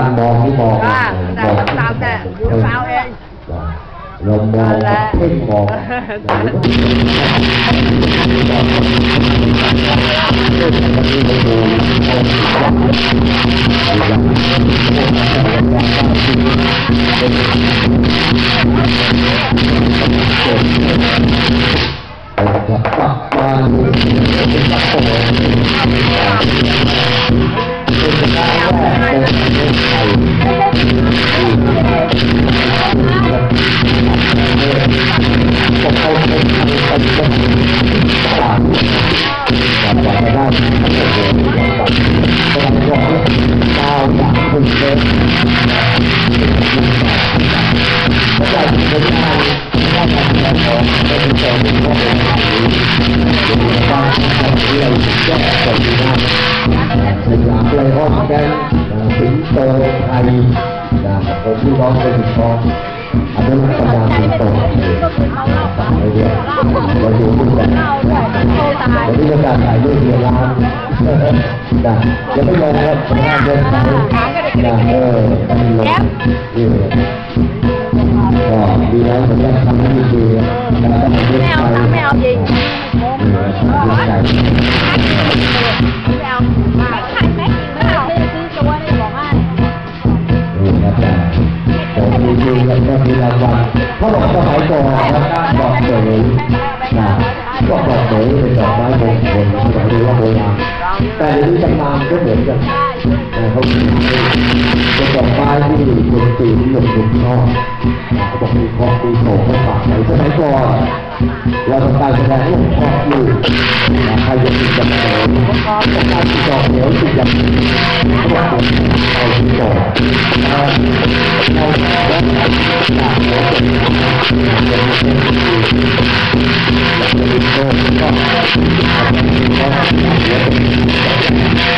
การมองที่มองว่าแต่ก็ตาม จากคุณเล็กก็ได้เป็นงานได้ทำงานของเป็นตัวเป็นพ่อเป็นเป็นบ้า นที่เราแก้ตัวนี้ได้สยามเลยอ้อมแกนสิงโตไทยนะผมที่ร้องเป็นทองอันนี้มันกำลังสิงโตฝากไว้ด้วยเราดูด้วยกันวันนี้การถ่ายรูปเวร้านนะยังไม่ลงครับงานเดินไปนะเออต้องลงนี่ก็ดีแล้วผมได้ทำให้ดีแล้วก็มาเรีไม่เอาไปตังค์ไม่เอาจริง บอกสมัยก่อนนะบอกเสยนะก็บอกเสยเป็นดอกไม้มงคลสมัยเรียกว่าโบราณแต่เดี๋ยวนี้ตำนานก็เหมือนกันเขาเป็นดอกไม้ที่คนจีนนิยมชมชอบเขาบอกมีคอบมีโสมมาฝากไว้สมัยก่อนเราทำการแสดงเรื่องครอบลูกนะใครจะมีจำเนิ นต้องการติดต่อเหนียวติดจำเขาบอกเอาติดต่อเอาเอาแล้วจากหัวเป็นเป็นเป็นเป็นโตก็เอาไปก็เอาหัวเป็นเอา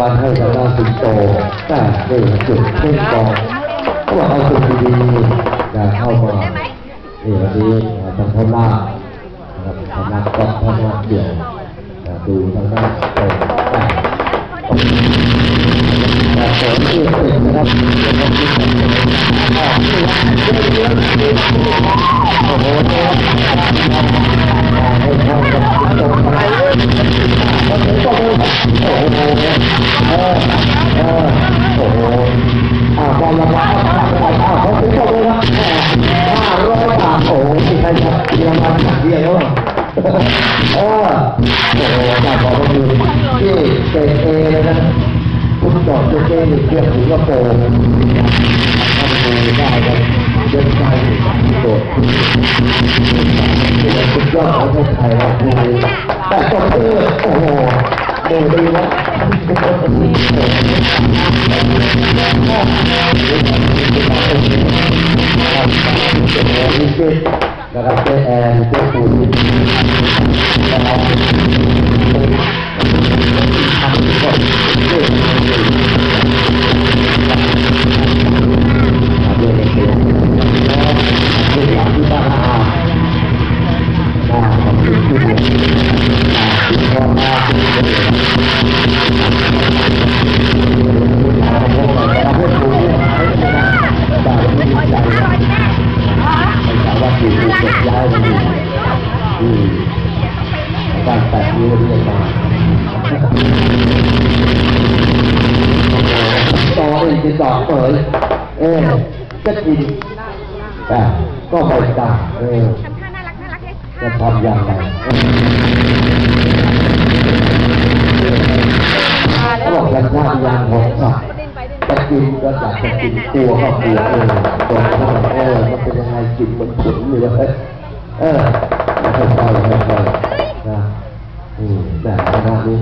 วัลให้กับด้านสิงโตแต่ได้จุดเพ่งกองก็บอกเอาสุดดีๆนะเข้ามานี่วันนี้ทางพ่านะครับพ่าก็พ่อนาเดี่ยวดูทางด้านโตแต่แต่ผลที่เป็นนะครับโอ้โหให้ เข้ากับสิงโตไปโอ้โหโอ้โออเออโอ้โหอ่าบอลละบาทอ่าเขาถึงบอกเลยนะห้าร้อยบาทโอ้โหมีใครจากเดียวเออโอ้โหจากบอกว่าคือที่เตะเอเลยนะคุณจอดเจ๊ๆนี่เทียบถึงกระโปรงทำมือได้กันเย็นใจโดดสุดยอดของประเทศไทยเราคือแต่ตบมือโอ้โห ดู กินแต่ก็ไปตามเออทำท่าน่ารักน่ารักเลยจะทำอย่างไรเขาบอกกันท่ายางของสัตว์จะกินก็อยากจะกินกลัวก็กลัวเออตัวข้างเออมันเป็นยังไงกินเหมันขุนอยู่เลยเออค่อยๆค่อยๆนะอืมแบบขนาดนี้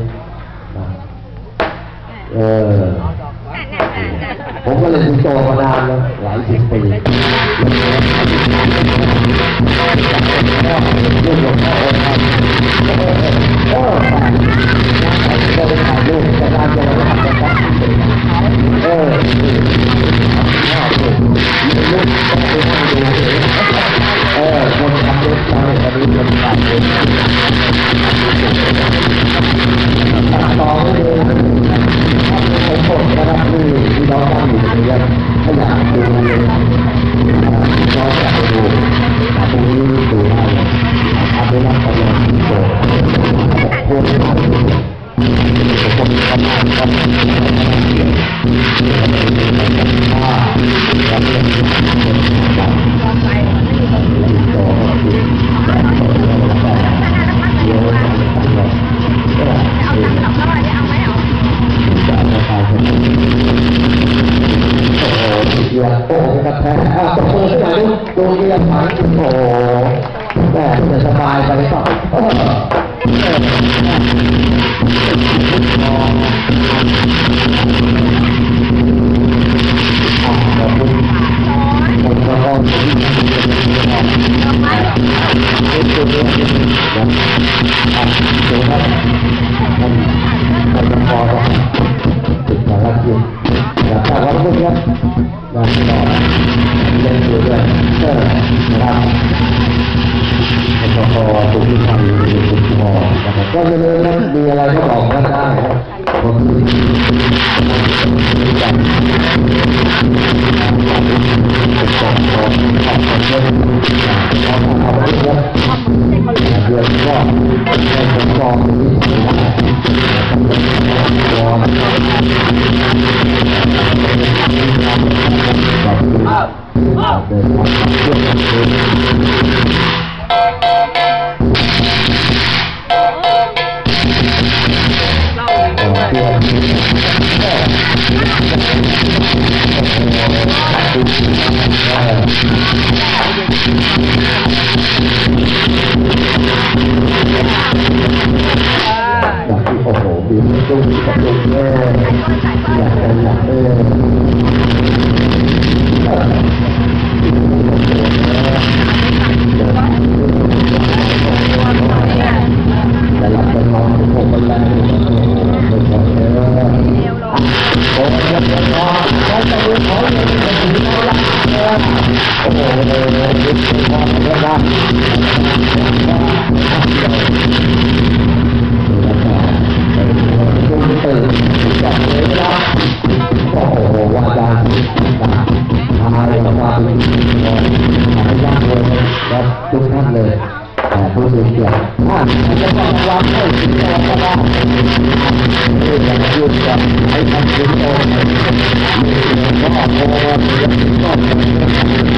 นะเออ ผมก็เลยถึงโตมานานแล้วหลายสิบปีเรื่องของพ่อค์ท่านเอ เลยโอ้โหกับแพ้อ้าวตบมือขึ้นมาดูดูเรียนหางโอ้โหแม่จะสบายไปหรือเปล่าขอบคุณผมก็ขอบคุณครับ Thank you. ด้วยครับดันต่อเล่นอยู่ด้วยเตอร์นะครับพอตุ้มทำอยู่ตุ้มพอนะครับก็จะเลยนะมีอะไรก็บอกกันได้ครับผมมีการเดือนก็ได้ผลกองนี้นะครับ ทุกท่านเลยแต่ผู้สูงเกียรติท่านจะต้องรับให้ถึงตัวก็ได้ที่จะยืนกับให้ท่านถึงตัวมีเงินก็ออกโมเงินก็ออก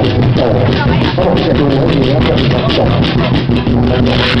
ผมโตเขาบอกจะดูดีแล้วจะมีความตกมันตก